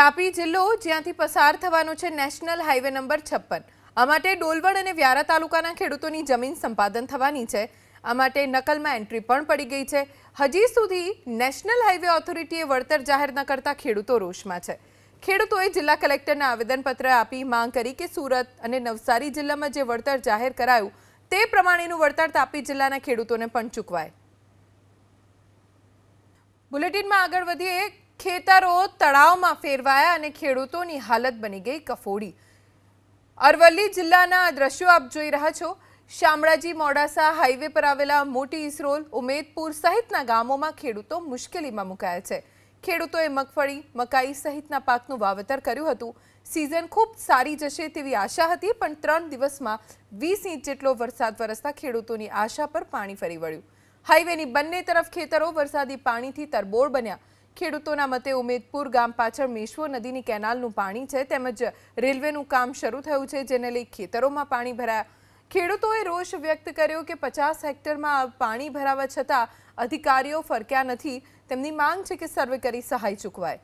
તાપી જિલ્લો જ્યાંથી પસાર થવાનો છે નેશનલ હાઈવે નંબર છપ્પન. આ માટે ડોલવણ અને વ્યારા તાલુકાના ખેડૂતોની જમીન સંપાદન થવાની છે. આ માટે નકલમાં એન્ટ્રી પણ પડી ગઈ છે. હજી સુધી નેશનલ હાઈવે ઓથોરિટીએ વળતર જાહેર ન કરતા ખેડૂતો રોષમાં છે. ખેડૂતોએ જિલ્લા કલેક્ટરને આવેદનપત્ર આપી માંગ કરી કે સુરત અને નવસારી જિલ્લામાં જે વળતર જાહેર કરાયું તે પ્રમાણેનું વળતર તાપી જિલ્લાના ખેડૂતોને પણ ચૂકવાય. બુલેટિનમાં આગળ વધીએ ખેતરો તળાવમાં ફેરવાયા અને ખેડૂતોની હાલત બની ગઈ કફોડી. અરવલ્લી જિલ્લાના દ્રશ્યો આપ જોઈ રહ્યા છો. શામળાજી મોડાસા હાઈવે પર આવેલા મોટી ઇસરોલ ઉમેદપુર સહિતના ગામોમાં ખેડૂતો મુશ્કેલીમાં મુકાયા છે. ખેડૂતોએ મગફળી, મકાઈ સહિતના પાકનું વાવેતર કર્યું હતું. સિઝન ખૂબ સારી જશે તેવી આશા હતી, પણ ત્રણ દિવસમાં વીસ ઇંચ જેટલો વરસાદ વરસતા ખેડૂતોની આશા પર પાણી ફરી વળ્યું. હાઈવેની બંને તરફ ખેતરો વરસાદી પાણીથી તરબોળ બન્યા. ખેડૂતોના મતે ઉમેદપુર ગામ પાછળ મેશ્વો નદીની કેનાલનું પાણી છે, તેમજ રેલવેનું કામ શરૂ થયું છે, જેને લઈ ખેતરોમાં પાણી ભરાયા. ખેડૂતોએ રોષ વ્યક્ત કર્યો કે પચાસ હેક્ટરમાં પાણી ભરાવા છતાં અધિકારીઓ ફરક્યા નથી. તેમની માંગ છે કે સર્વે કરી સહાય ચૂકવાય.